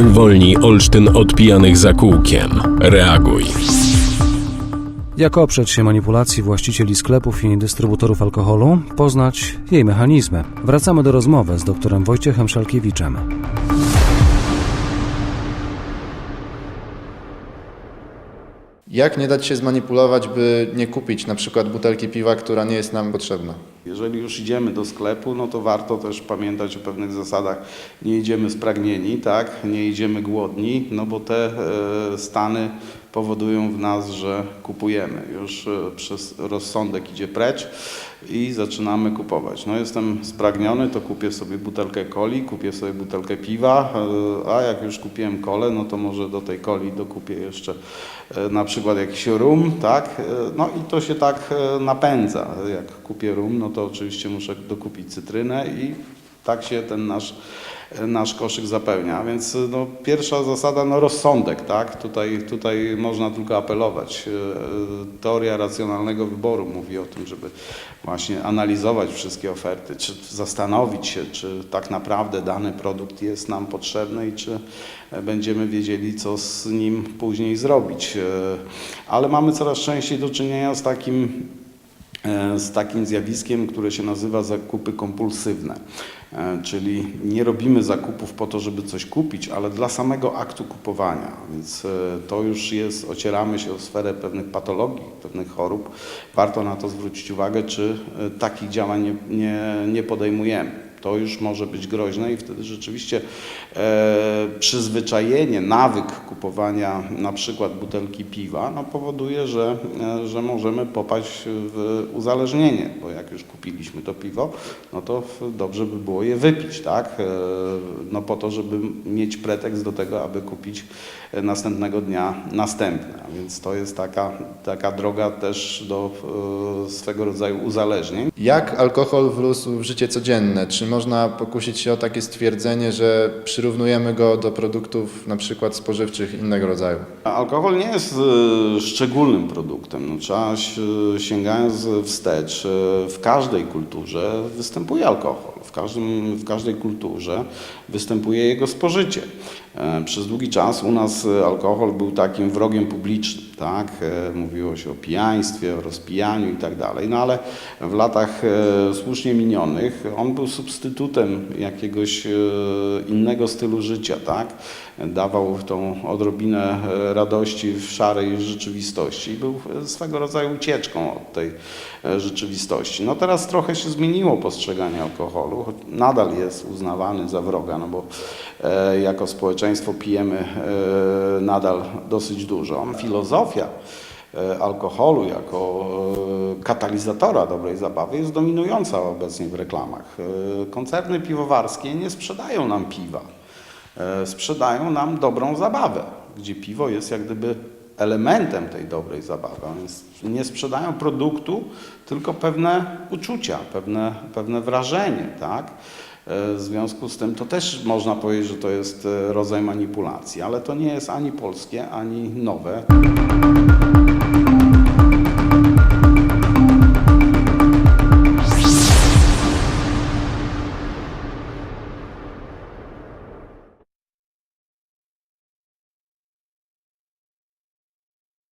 Uwolnij Olsztyn od pijanych za kółkiem. Reaguj. Jak oprzeć się manipulacji właścicieli sklepów i dystrybutorów alkoholu? Poznać jej mechanizmy. Wracamy do rozmowy z doktorem Wojciechem Szalkiewiczem. Jak nie dać się zmanipulować, by nie kupić na przykład butelki piwa, która nie jest nam potrzebna? Jeżeli już idziemy do sklepu, no to warto też pamiętać o pewnych zasadach. Nie idziemy spragnieni, tak? nie idziemy głodni, no bo te e, stany powodują w nas, że kupujemy. Już e, przez rozsądek idzie precz i zaczynamy kupować. No jestem spragniony, to kupię sobie butelkę coli, kupię sobie butelkę piwa, e, a jak już kupiłem kolę, no to może do tej coli dokupię jeszcze na przykład jakiś rum, tak? No i to się tak napędza. Jak kupię rum, no to oczywiście muszę dokupić cytrynę i tak się ten nasz, nasz koszyk zapełnia. Więc no, pierwsza zasada, no rozsądek, tak? Tutaj, tutaj można tylko apelować. E, Teoria racjonalnego wyboru mówi o tym, żeby właśnie analizować wszystkie oferty, czy zastanowić się, czy tak naprawdę dany produkt jest nam potrzebny i czy będziemy wiedzieli, co z nim później zrobić. E, Ale mamy coraz częściej do czynienia z takim z takim zjawiskiem, które się nazywa zakupy kompulsywne. E, Czyli nie robimy zakupów po to, żeby coś kupić, ale dla samego aktu kupowania. Więc e, to już jest, ocieramy się o sferę pewnych patologii, pewnych chorób. Warto na to zwrócić uwagę, czy e, takich działań nie, nie, nie podejmujemy. To już może być groźne i wtedy rzeczywiście e, przyzwyczajenie, nawyk kupowania na przykład butelki piwa no, powoduje, że, e, że możemy popaść w uzależnienie, bo jak już kupiliśmy to piwo, no to dobrze by było je wypić, tak? E, no po to, żeby mieć pretekst do tego, aby kupić e, następnego dnia następne. A więc to jest taka, taka droga też do e, swego rodzaju uzależnień. Jak alkohol wrósł w życie codzienne? Czy można pokusić się o takie stwierdzenie, że przyrównujemy go do produktów na przykład spożywczych innego rodzaju? Alkohol nie jest e, szczególnym produktem. No, trzeba si- sięgając wstecz, e, w każdej kulturze występuje alkohol. W, każdym, w każdej kulturze występuje jego spożycie. E, Przez długi czas u nas e, alkohol był takim wrogiem publicznym. Tak? E, Mówiło się o pijaństwie, o rozpijaniu i tak dalej. No ale w latach słusznie minionych on był substytutem jakiegoś innego stylu życia. Tak? Dawał tą odrobinę radości w szarej rzeczywistości. Był e, swego rodzaju ucieczką od tej rzeczywistości. No teraz trochę się zmieniło postrzeganie alkoholu, choć nadal jest uznawany za wroga, no bo jako społeczeństwo pijemy e, nadal dosyć dużo. Filozofia e, alkoholu jako e, katalizatora dobrej zabawy jest dominująca obecnie w reklamach. Koncerny piwowarskie nie sprzedają nam piwa, sprzedają nam dobrą zabawę, gdzie piwo jest jak gdyby elementem tej dobrej zabawy, nie sprzedają produktu, tylko pewne uczucia, pewne, pewne wrażenie, tak? E, W związku z tym to też można powiedzieć, że to jest e, rodzaj manipulacji, ale to nie jest ani polskie, ani nowe.